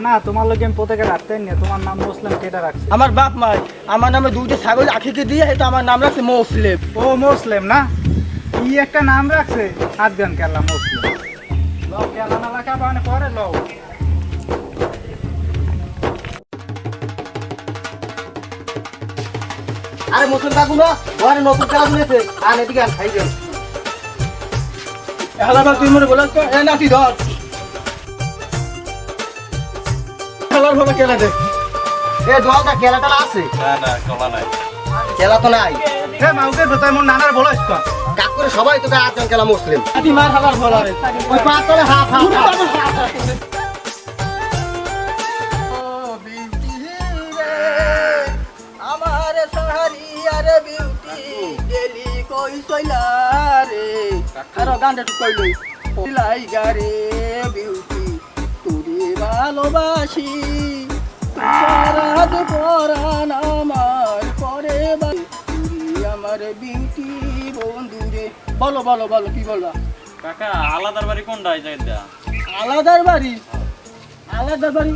না না তোমার লোক আমি প্রত্যেকে রাখতেন না তোমার নাম মুসলিম কেটে রাখছে। আমার বাপ মাই আমার নামে দুইটা ছাগল আখিকে দিয়ে আমার নাম রাখছে মৌসলেম। ও মুসলিম না? কি একটা নাম রাখছে? আফগান কেলা মুসলিম। কেলা না মানে পরে লও। আরে মুসলিম কাকু না ওখানে নতুন খেলা শুনেছে আর এদিকে আর খাই হেলা তুই মনে বলাস তো? এ নাতি ধর। খেলার ভাবে খেলা দে। এ জলটা খেলাটা আছে? না না কলা নাই। খেলা তো নাই। হে মাউকে ভেতর মোর নানার বলাস তো। কাক করে সবাই তোকে আটজন খেলা মুসলিম। আদি মার খাবার বলা রে। ওই পা তলে হাফ হাফ আমার বিউটি গেলি কই সইলা রে? আর গানটা কইলই লাই গারে বিউটি ভালোবাসি। সারাত পরাণ আমার পরে আমার বিউটি বন্ধু রে। বলো বলো বলো কি বলবা? কাকা আলাদার বাড়ি কোনটা এই জায়গাটা? আলাদার বাড়ি? আলাদার বাড়ি?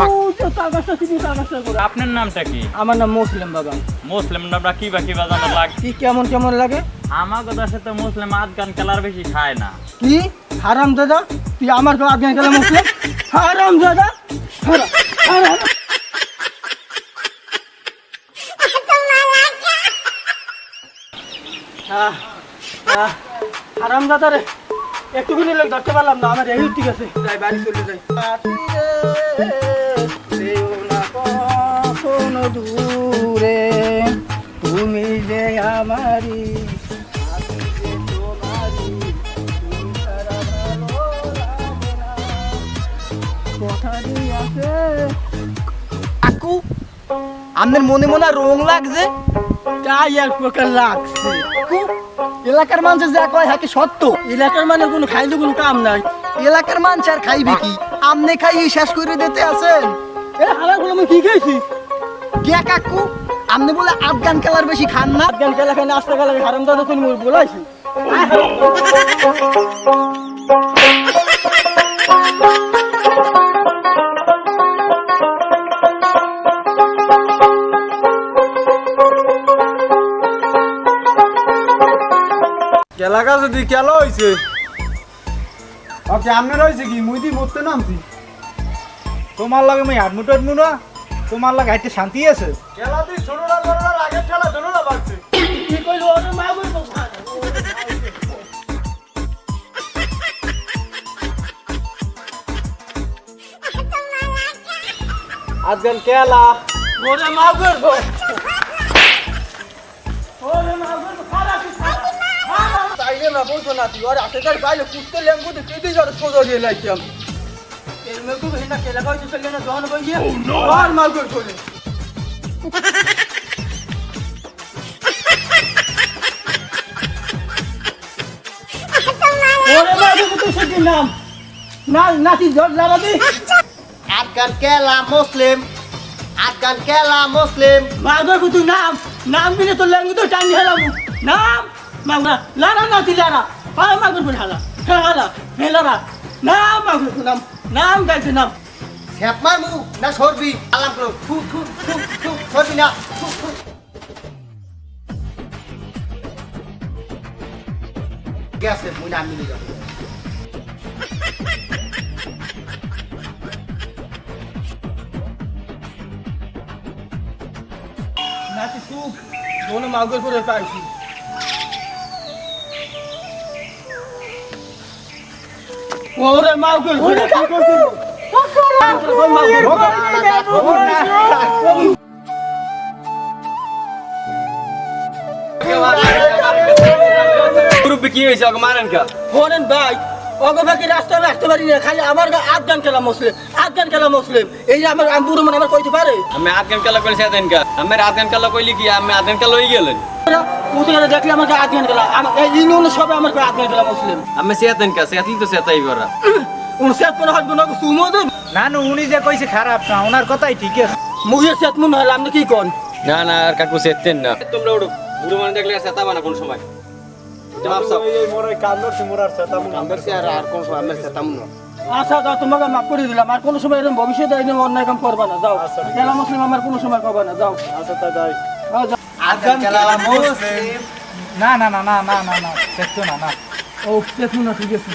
ও তো তাগাসা তুমি তাগাসা করে। আপনার নামটা কি? আমার নাম মুসলিম বাবা মুসলিম নামটা কি বাকি বাজানো লাগ কি কেমন কেমন লাগে? আমার কথা সাথে মুসলিম আদগান খেলার বেশি খায় না। কি? হারাম দাদা? তুই আমার তো আগে গেলে মুসলিম হারাম দাদা হারাম দাদা রে। একটু কিনে লোক ধরতে পারলাম না আমার এই ঠিক আছে যাই বাড়ি চলে যাই। দূরে তুমি যে আমারি কাকু আপনার মনে মনে রং লাগছে? তাই এক প্রকার লাগছে। এলাকার মানুষ যা কয় হাকে সত্য? এলাকার মানে কোনো খাইলে কোনো কাম নাই। এলাকার মানুষ আর খাইবে কি? আমনে খাই শেষ করে দিতে আছেন। এ হালাগুলো আমি কি খাইছি? কে কাকু আপনি বলে আফগান খেলার বেশি খান না। গান খেলা খাই নাস্তা খেলা খাই হারাম দাদা তুমি বলাইছি কেলাকা যদি কেলা হইছে? ওকে আমনে রইছে কি? মুই দি মরতে নামছি। তোমার লাগে মুই হাত মুটো মুনো তোমার লাগে হাইতে শান্তি আছে? ছোটরা বড়রা আগে খেলা ছোটরা কি কইলো ওরে মা আজকাল কেলা। ওরে মা বলব তাইলে না তুই হাতে তার বাইরে কুত্তে লেঙ্গু তো কেটে যাবে সোজা দিয়ে লাইতাম এর মেঘু ভেনা কেলা খাইছে চলে না দহন বইয়ে আর মাল করে চলে। ওরে মা তো সে নাম। না নাতি লাগাবি। মুসলিম খেলা মুসলিম। মাগর কুতু নাম নাম দিলে তো লেঙ্গু তো টানি হেলাম নাম! মাগরা লারা নাতি লারা পায় মাগর কুন হালা হালা হেলারা নাম মাগর নাম নাম গাইছে নাম। শ্যাপ মারমু না সরবি আলাম করো থু থু থু থু সরবি না থু থু। গেছে মুই নাম মিলে যাব। নাতি সুখ দোনো মাগর করে পাইছি। ওরে মাগর ওরে কি করছিস কি হয়েছে? ওকে মারেন কা? ফোরেন ভাই। অগো বাকি রাস্তা রাখতে পারি না খালি আমার আফগান খেলা মুসলিম আফগান খেলা মুসলিম। এই যে আমার আমি বুড়ো মানে আমার কইতে পারে? আমি আদগান খেলা কইলে সেদিন কা আমি আদগান খেলা কইলি কি? আমি আদগান খেলা হয়ে গেলেন। উঠে দেখলে আমাকে আফগান খেলা। আমার এই ইউনিয়নে সবাই আমার আফগান খেলা মুসলিম। আমি সেদিন কা সেদিন তো সেটাই করা। উন সেট কোনো হাতগুলো সুমো দেন? নানু উনি যে কইছে খারাপ না ওনার কথাই ঠিক আছে। মুহির সেট মন হলে আপনি কি কোন? না না আর কাকু সেতেন না। তোমরা ওড়ো বুড়ো মানে দেখলে সেটা বানা কোন সময়? জবাব এই মোর কান্দর মোরার সাথে আমার সে আর আর কোন সময় আমার সাথে না আচ্ছা যাও তোমাকে মাফ করে দিলাম। আর কোনো সময় এরকম ভবিষ্যতে এরকম অন্যায় কাম করবা না। যাও। আচ্ছা, কেলা মুসলিম আমার কোনো সময় করবা না। যাও। আচ্ছা তা যাই। না না না না না না না না না। ও দেখুন না ঠিক আছে।